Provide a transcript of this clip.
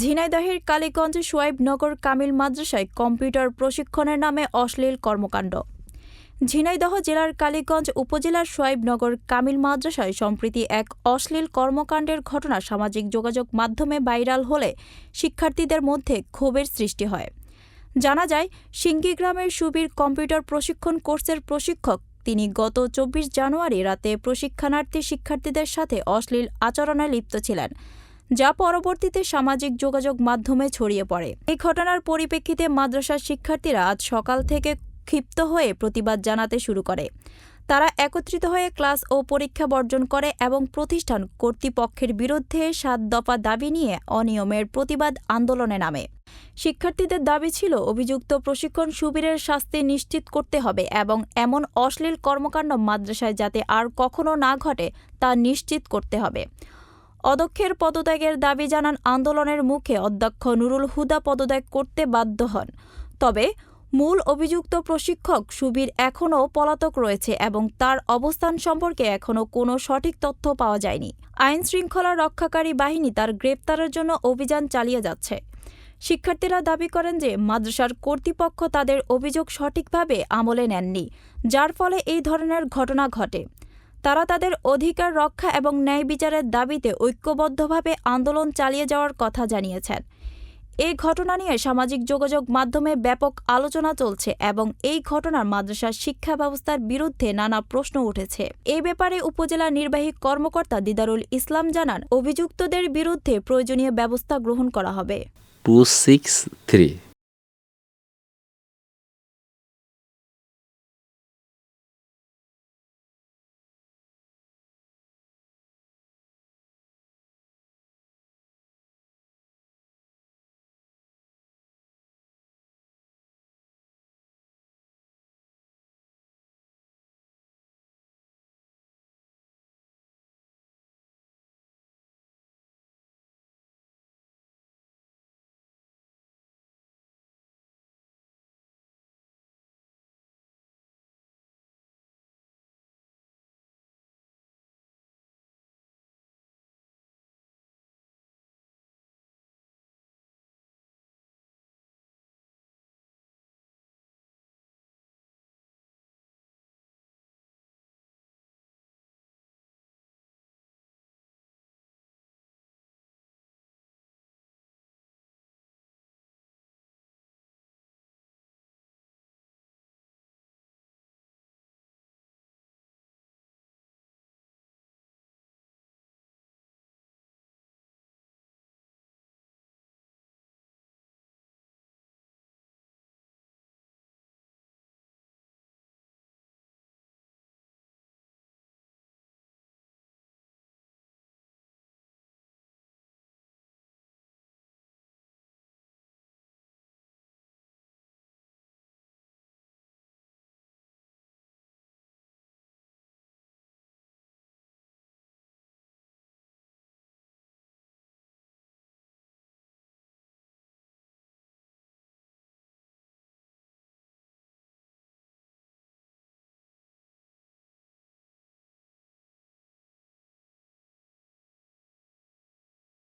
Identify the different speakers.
Speaker 1: ঝিনাইদহের কালীগঞ্জ সোয়াইবনগর কামিল মাদ্রাসায় কম্পিউটার প্রশিক্ষণের নামে অশ্লীল কর্মকাণ্ড। ঝিনাইদহ জেলার কালীগঞ্জ উপজেলার সোয়াইবনগর কামিল মাদ্রাসায় সম্প্রতি এক অশ্লীল কর্মকাণ্ডের ঘটনা সামাজিক যোগাযোগ মাধ্যমে ভাইরাল হলে শিক্ষার্থীদের মধ্যে ক্ষোভের সৃষ্টি হয়। জানা যায়, সিঙ্গি গ্রামের সুবীর কম্পিউটার প্রশিক্ষণ কোর্সের প্রশিক্ষক, তিনি গত চব্বিশ জানুয়ারি রাতে প্রশিক্ষণার্থী শিক্ষার্থীদের সাথে অশ্লীল আচরণে লিপ্ত ছিলেন। যা পরবর্তীতে সামাজিক যোগাযোগ মাধ্যমে ছড়িয়ে পড়ে। এই ঘটনার পরিপ্রেক্ষিতে মাদ্রাসার শিক্ষার্থীরা আজ সকাল থেকে ক্ষিপ্ত হয়ে প্রতিবাদ জানাতে শুরু করে। তারা একত্রিত হয়ে ক্লাস ও পরীক্ষা বর্জন করে এবং প্রতিষ্ঠান কর্তৃপক্ষের বিরুদ্ধে সাত দফা দাবি নিয়ে অনিয়মের প্রতিবাদ আন্দোলনে নামে। শিক্ষার্থীদের দাবি ছিল, অভিযুক্ত প্রশিক্ষণ শিবিরের শাস্তি নিশ্চিত করতে হবে এবং এমন অশ্লীল কর্মকাণ্ড মাদ্রাসায় যাতে আর কখনো না ঘটে তা নিশ্চিত করতে হবে। অধ্যক্ষের পদত্যাগের দাবি জানান আন্দোলনের মুখে অধ্যক্ষ নুরুল হুদা পদত্যাগ করতে বাধ্য হন। তবে মূল অভিযুক্ত প্রশিক্ষক সুবীর এখনও পলাতক রয়েছে এবং তার অবস্থান সম্পর্কে এখনও কোনো সঠিক তথ্য পাওয়া যায়নি। আইন শৃঙ্খলা রক্ষাকারী বাহিনী তার গ্রেপ্তারের জন্য অভিযান চালিয়ে যাচ্ছে। শিক্ষার্থীরা দাবি করেন যে মাদ্রাসার কর্তৃপক্ষ তাদের অভিযোগ সঠিকভাবে আমলে নেননি, যার ফলে এই ধরনের ঘটনা ঘটে। তারা তাদের অধিকার রক্ষা এবং ন্যায় বিচারের দাবিতে ঐক্যবদ্ধভাবে আন্দোলন চালিয়ে যাওয়ার কথা জানিয়েছেন। এই ঘটনা নিয়ে সামাজিক যোগাযোগ মাধ্যমে ব্যাপক আলোচনা চলছে এবং এই ঘটনার মাদ্রাসার শিক্ষা ব্যবস্থার বিরুদ্ধে নানা প্রশ্ন উঠেছে। এই ব্যাপারে উপজেলা নির্বাহী কর্মকর্তা দিদারুল ইসলাম জানান, অভিযুক্তদের বিরুদ্ধে প্রয়োজনীয় ব্যবস্থা গ্রহণ করা হবে।
Speaker 2: Two six three.